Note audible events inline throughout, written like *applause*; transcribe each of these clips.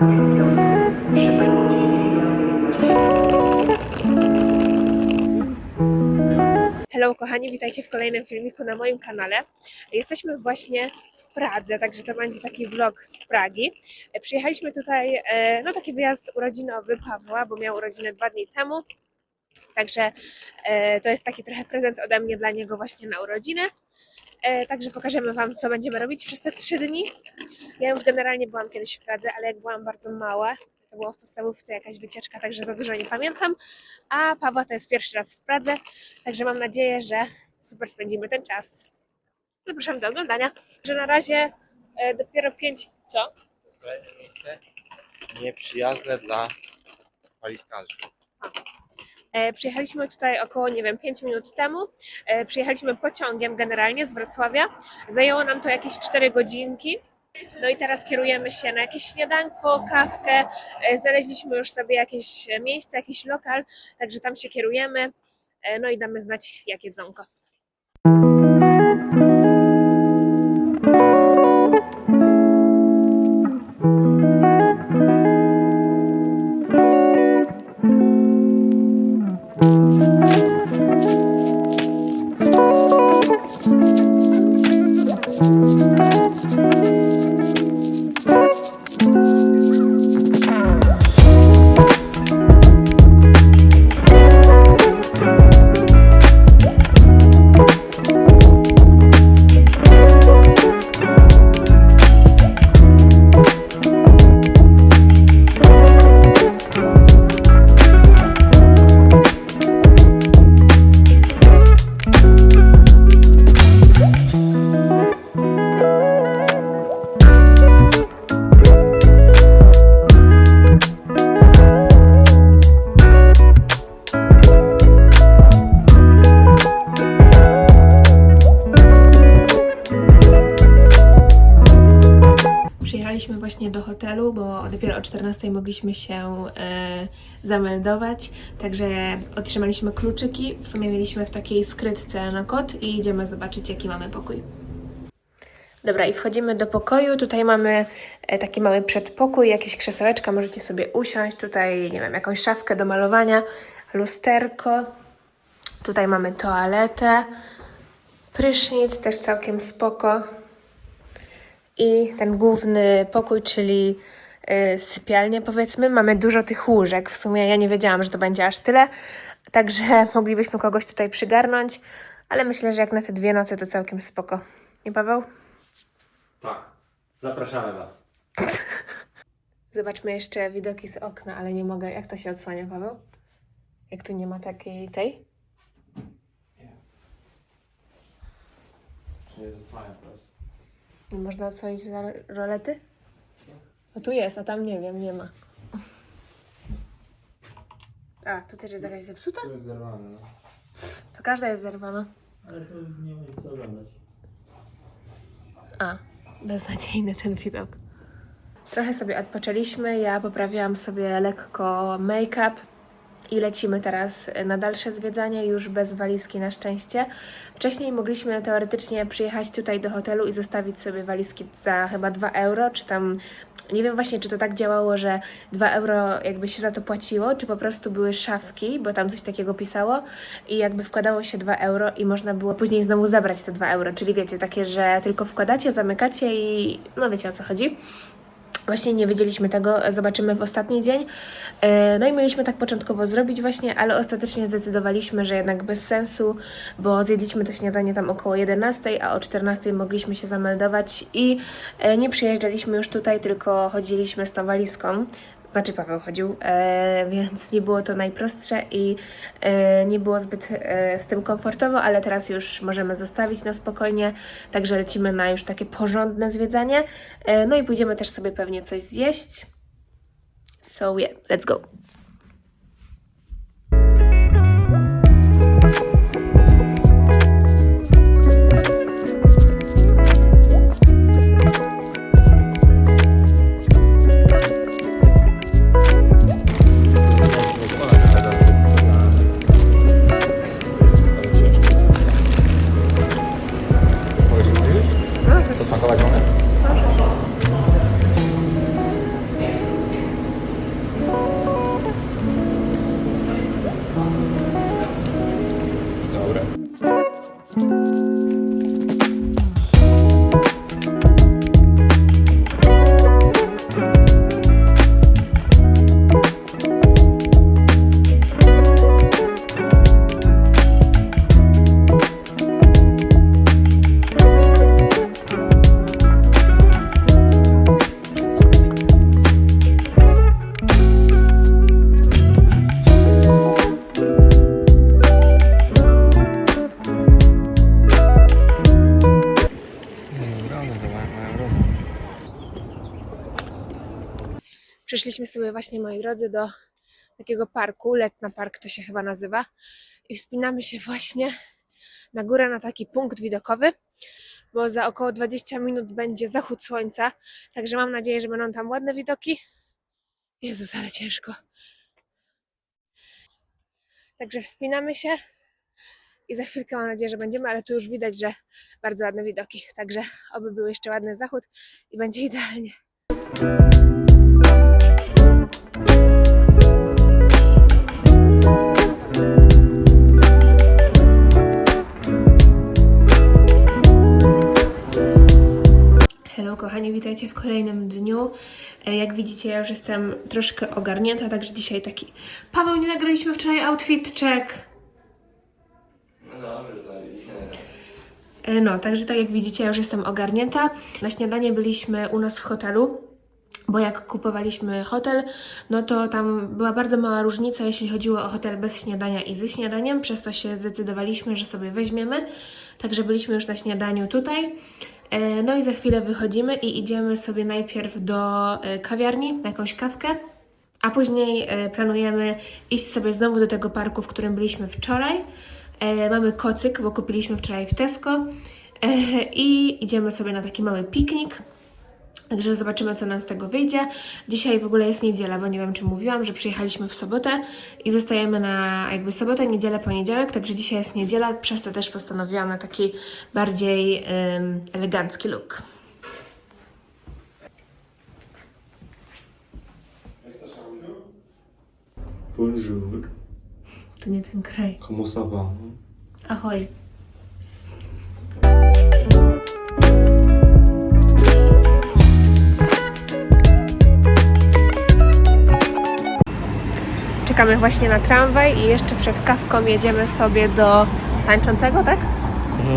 Hello kochani, witajcie w kolejnym filmiku na moim kanale. Jesteśmy właśnie w Pradze, także to będzie taki vlog z Pragi. Przyjechaliśmy tutaj e, na taki wyjazd urodzinowy Pawła, bo miał urodziny dwa dni temu. Także e, to jest taki trochę prezent ode mnie dla niego właśnie na urodziny. E, Także pokażemy Wam, co będziemy robić przez te trzy dni. Ja już generalnie byłam kiedyś w Pradze, ale jak byłam bardzo mała, to była w podstawówce jakaś wycieczka, także za dużo nie pamiętam. A Pawła to jest pierwszy raz w Pradze, Także mam nadzieję, że super spędzimy ten czas. Zapraszam do oglądania. Że na razie e, dopiero pięć. Co? Kolejne miejsce nieprzyjazne dla walizkarzy. E, przyjechaliśmy tutaj około, nie wiem, 5 minut temu. E, przyjechaliśmy pociągiem generalnie z Wrocławia. Zajęło nam to jakieś 4 godzinki. No i teraz kierujemy się na jakieś śniadanko, kawkę. E, znaleźliśmy już sobie jakieś miejsce, jakiś lokal, także tam się kierujemy. E, no i damy znać, jak jedzonko. 14 mogliśmy się e, zameldować, także otrzymaliśmy kluczyki. W sumie mieliśmy w takiej skrytce na kod i idziemy zobaczyć, jaki mamy pokój. Dobra, i wchodzimy do pokoju. Tutaj mamy e, taki mały przedpokój, jakieś krzesełeczka, możecie sobie usiąść. Tutaj, nie wiem, jakąś szafkę do malowania, lusterko. Tutaj mamy toaletę, prysznic, też całkiem spoko i ten główny pokój, czyli y, sypialnia powiedzmy. Mamy dużo tych łóżek. W sumie ja nie wiedziałam, że to będzie aż tyle, także *laughs* moglibyśmy kogoś tutaj przygarnąć, ale myślę, że jak na te dwie noce to całkiem spoko. Nie Paweł? Tak. Zapraszamy Was. *laughs* Zobaczmy jeszcze widoki z okna, ale nie mogę. Jak to się odsłania, Paweł? Jak tu nie ma takiej tej? Czy nie zasłania teraz? Nie można odsłonić za rolety? No tu jest, a tam nie wiem, nie ma. A, tu też jest jakaś zepsuta? Tu jest zerwane, no. To każda jest zerwana. Ale to nie ma nic co oglądać. A, beznadziejny ten widok. Trochę sobie odpoczęliśmy. Ja poprawiłam sobie lekko make-up i lecimy teraz na dalsze zwiedzanie, już bez walizki na szczęście. Wcześniej mogliśmy teoretycznie przyjechać tutaj do hotelu i zostawić sobie walizki za chyba 2 euro, czy tam. Nie wiem właśnie, czy to tak działało, że 2 euro jakby się za to płaciło, czy po prostu były szafki, bo tam coś takiego pisało i jakby wkładało się 2 euro i można było później znowu zabrać te 2 euro, czyli wiecie, takie, że tylko wkładacie, zamykacie i no wiecie o co chodzi. Właśnie nie wiedzieliśmy tego, zobaczymy w ostatni dzień. E, No i mieliśmy tak początkowo zrobić właśnie, ale ostatecznie zdecydowaliśmy, że jednak bez sensu, bo zjedliśmy to śniadanie tam około 11, a o 14 mogliśmy się zameldować i e, nie przyjeżdżaliśmy już tutaj, tylko chodziliśmy z tą walizką. Znaczy Paweł chodził, e, więc nie było to najprostsze i e, nie było zbyt e, z tym komfortowo, ale teraz już możemy zostawić na spokojnie, także lecimy na już takie porządne zwiedzanie. E, no i pójdziemy też sobie pewnie coś zjeść. So yeah, let's go. Przyszliśmy sobie właśnie, moi drodzy, do takiego parku, Letna Park to się chyba nazywa i wspinamy się właśnie na górę na taki punkt widokowy, bo za około 20 minut będzie zachód słońca, także mam nadzieję, że będą tam ładne widoki. Jezus, ale ciężko. Także wspinamy się i za chwilkę mam nadzieję, że będziemy, ale tu już widać, że bardzo ładne widoki. Także oby był jeszcze ładny zachód i będzie idealnie. Kochani, witajcie w kolejnym dniu. E, Jak widzicie, ja już jestem troszkę ogarnięta, także dzisiaj taki... Paweł, nie nagraliśmy wczoraj outfit check. No. E, No, także tak jak widzicie, ja już jestem ogarnięta. Na śniadanie byliśmy u nas w hotelu, bo jak kupowaliśmy hotel, no to tam była bardzo mała różnica, jeśli chodziło o hotel bez śniadania i ze śniadaniem, przez to się zdecydowaliśmy, że sobie weźmiemy. Także byliśmy już na śniadaniu tutaj. E, No i za chwilę wychodzimy i idziemy sobie najpierw do e, kawiarni na jakąś kawkę. A później e, planujemy iść sobie znowu do tego parku, w którym byliśmy wczoraj. Mamy kocyk, bo kupiliśmy wczoraj w Tesco. I idziemy sobie na taki mały piknik. Także zobaczymy, co nam z tego wyjdzie. Dzisiaj w ogóle jest niedziela, bo nie wiem, czy mówiłam, że przyjechaliśmy w sobotę i zostajemy na jakby sobotę, niedzielę, poniedziałek. Także dzisiaj jest niedziela, przez to też postanowiłam na taki bardziej em, elegancki look. Bonjour. To nie ten kraj. Va? Ahoj. Czekamy właśnie na tramwaj i jeszcze przed kawką jedziemy sobie do tańczącego, tak?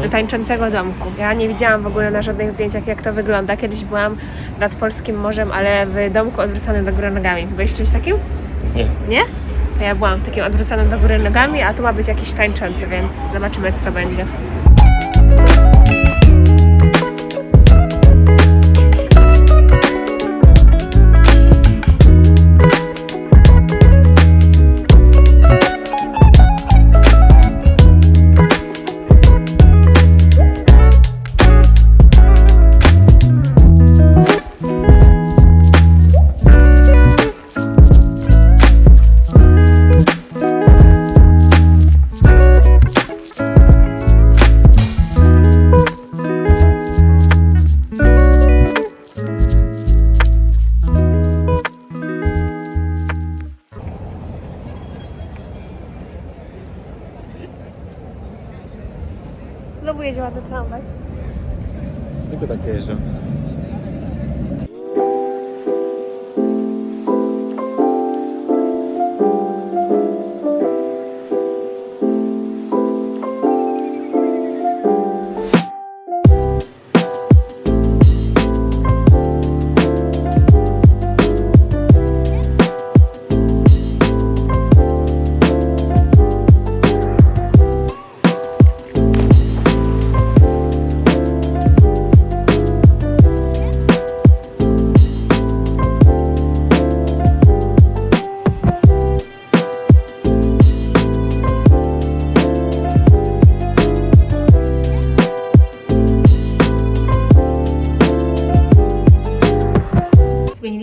Do tańczącego domku. Ja nie widziałam w ogóle na żadnych zdjęciach, jak to wygląda. Kiedyś byłam nad Polskim Morzem, ale w domku odwróconym do góry nogami. Byłeś czymś takim? Nie. Nie? To ja byłam takim odwróconym do góry nogami, a tu ma być jakiś tańczący, więc zobaczymy, co to będzie.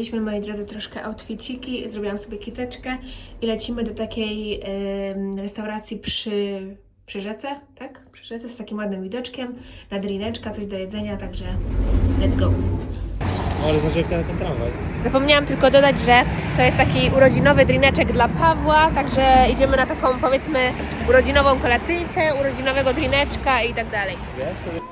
Zmieniliśmy, moi drodzy, troszkę outficiki, zrobiłam sobie kiteczkę i lecimy do takiej em, restauracji przy, przy rzece, tak? Przy rzece z takim ładnym widoczkiem, na drineczka, coś do jedzenia, także let's go. No ale znaczy wtedy ten tramwaj. Zapomniałam tylko dodać, że to jest taki urodzinowy drineczek dla Pawła, także idziemy na taką powiedzmy urodzinową kolacyjkę, urodzinowego drineczka i tak dalej. Wiesz?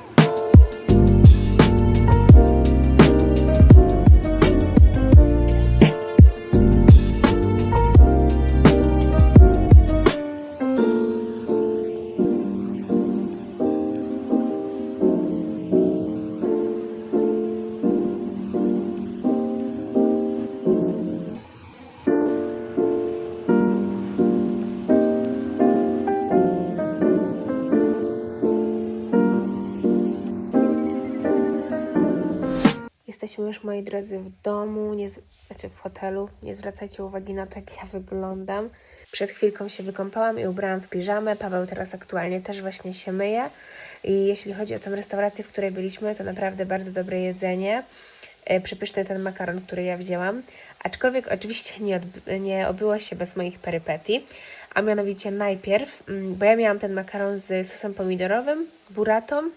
Już, moi drodzy, w domu, nie z... znaczy w hotelu. Nie zwracajcie uwagi na to, jak ja wyglądam. Przed chwilką się wykąpałam i ubrałam w piżamę. Paweł teraz aktualnie też właśnie się myje. I jeśli chodzi o tę restaurację, w której byliśmy, to naprawdę bardzo dobre jedzenie. E, Przepyszny ten makaron, który ja wzięłam. Aczkolwiek oczywiście nie, nie obyło się bez moich perypetii. A mianowicie najpierw, mm, bo ja miałam ten makaron z sosem pomidorowym, buratą,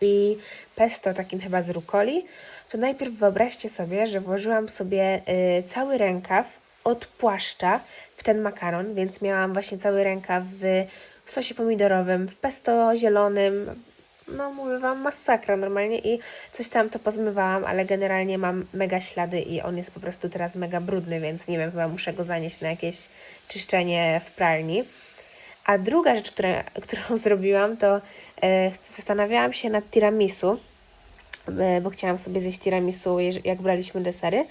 i pesto takim chyba z rukoli, to najpierw wyobraźcie sobie, że włożyłam sobie y, cały rękaw od płaszcza w ten makaron, więc miałam właśnie cały rękaw w sosie pomidorowym, w pesto zielonym, no mówię Wam, masakra normalnie i coś tam to pozmywałam, ale generalnie mam mega ślady i on jest po prostu teraz mega brudny, więc nie wiem, chyba muszę go zanieść na jakieś czyszczenie w pralni. A druga rzecz, która, *laughs* którą zrobiłam, to e, zastanawiałam się nad tiramisu, bo chciałam sobie zjeść tiramisu, jak braliśmy desery,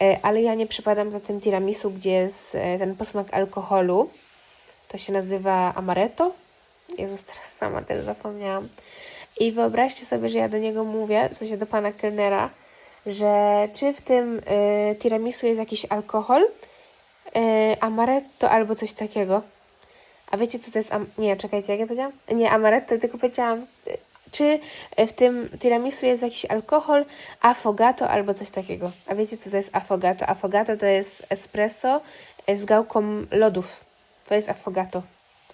e, ale ja nie przypadam za tym tiramisu, gdzie jest e, ten posmak alkoholu. To się nazywa amaretto. Jezus, teraz sama też zapomniałam. I wyobraźcie sobie, że ja do niego mówię, w sensie do pana kelnera, że czy w tym e, tiramisu jest jakiś alkohol, e, amaretto albo coś takiego. A wiecie, co to jest? Am- nie, czekajcie, jak ja powiedziałam? Nie, amaretto, tylko powiedziałam, y, czy w tym tiramisu jest jakiś alkohol, affogato albo coś takiego. A wiecie, co to jest affogato? Affogato to jest espresso y, z gałką lodów. To jest affogato.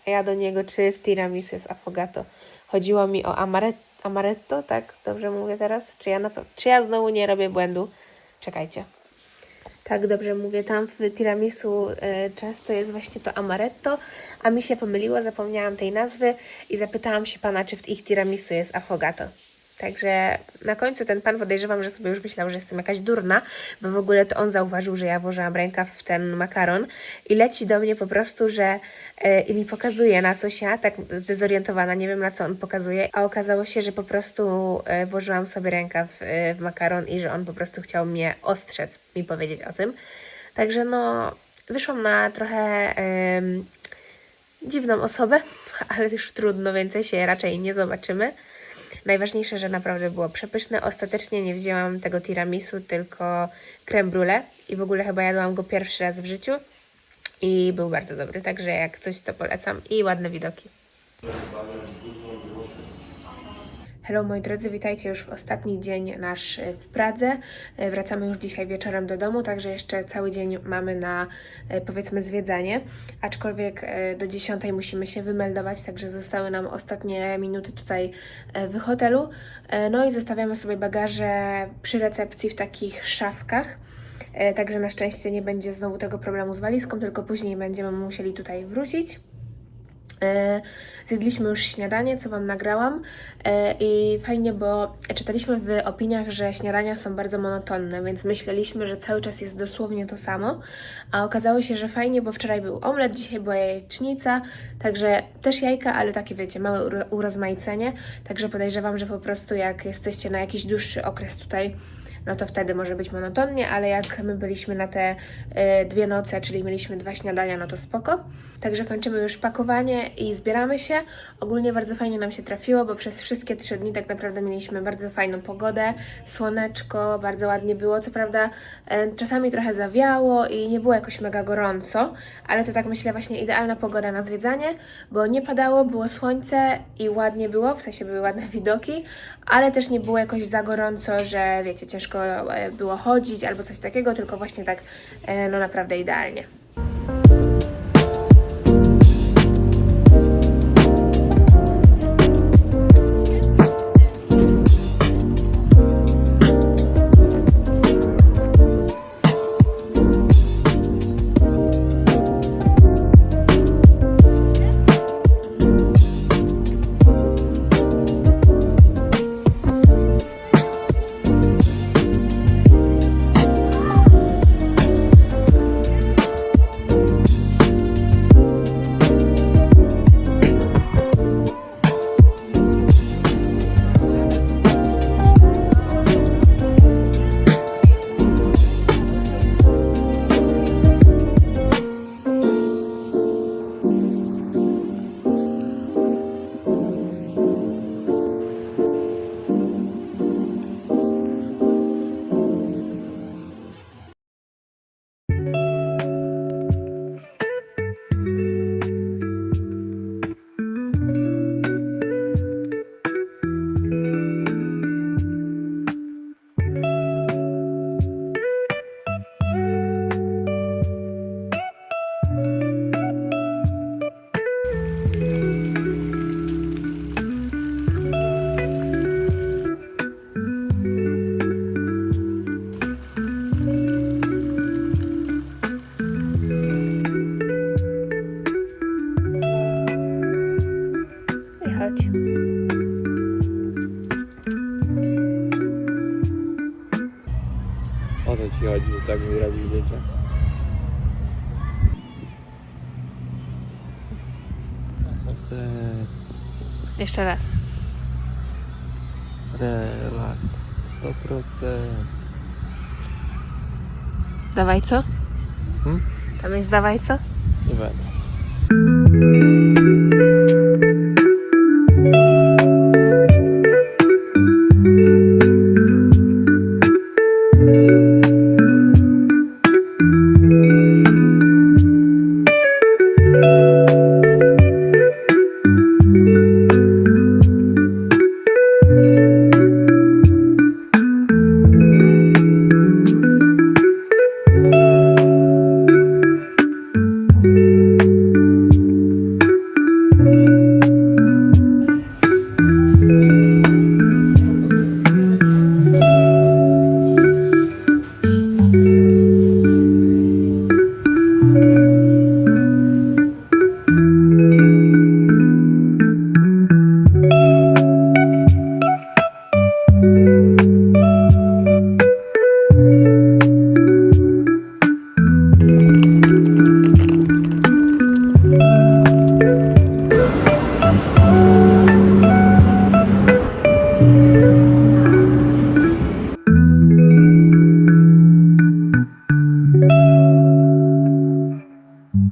A ja do niego, czy w tiramisu jest affogato. Chodziło mi o amaretto, amaretto tak? Dobrze mówię teraz? Czy ja, na czy ja znowu nie robię błędu? Czekajcie. Tak, dobrze mówię, tam w tiramisu e, często jest właśnie to amaretto, a mi się pomyliło, zapomniałam tej nazwy i zapytałam się pana, czy w ich tiramisu jest affogato. Także na końcu ten pan podejrzewam, że sobie już myślał, że jestem jakaś durna, bo w ogóle to on zauważył, że ja włożyłam rękaw w ten makaron i leci do mnie po prostu, że e, i mi pokazuje na coś ja, tak zdezorientowana, nie wiem na co on pokazuje, a okazało się, że po prostu e, włożyłam sobie rękaw e, w makaron i że on po prostu chciał mnie ostrzec, mi powiedzieć o tym. Także no, wyszłam na trochę em, dziwną osobę, *laughs* ale już trudno, więcej się raczej nie zobaczymy. Najważniejsze, że naprawdę było przepyszne. Ostatecznie nie wzięłam tego tiramisu, tylko creme brulee i w ogóle chyba jadłam go pierwszy raz w życiu i był bardzo dobry, także jak coś to polecam i ładne widoki. Hello moi drodzy, witajcie już w ostatni dzień nasz e, w Pradze. E, Wracamy już dzisiaj wieczorem do domu, także jeszcze cały dzień mamy na e, powiedzmy zwiedzanie, aczkolwiek do 10 musimy się wymeldować, także zostały nam ostatnie minuty tutaj w hotelu. No i zostawiamy sobie bagaże przy recepcji w takich szafkach. Także na szczęście nie będzie znowu tego problemu z walizką, tylko później będziemy musieli tutaj wrócić. E, Zjedliśmy już śniadanie, co Wam nagrałam. E, i fajnie, bo czytaliśmy w opiniach, że śniadania są bardzo monotonne, więc myśleliśmy, że cały czas jest dosłownie to samo, a okazało się, że fajnie, bo wczoraj był omlet, dzisiaj była jajecznica, także też jajka, ale takie wiecie, małe uro- urozmaicenie, także podejrzewam, że po prostu jak jesteście na jakiś dłuższy okres tutaj, no to wtedy może być monotonnie, ale jak my byliśmy na te e, dwie noce, czyli mieliśmy dwa śniadania, no to spoko. Także kończymy już pakowanie i zbieramy się. Ogólnie bardzo fajnie nam się trafiło, bo przez wszystkie trzy dni tak naprawdę mieliśmy bardzo fajną pogodę, słoneczko, bardzo ładnie było. Co prawda e, czasami trochę zawiało i nie było jakoś mega gorąco, ale to tak myślę właśnie idealna pogoda na zwiedzanie, bo nie padało, było słońce i ładnie było, w sensie były ładne *laughs* widoki, ale też nie było jakoś za gorąco, że wiecie, ciężko e, było chodzić albo coś takiego, tylko właśnie tak e, no naprawdę idealnie. wyglądać. O co ci chodzi, że tak mi robi dzieciak? Serce. Jeszcze raz. Relaks. 100%. Dawaj co? Hmm? Tam jest dawaj co? Nie będę.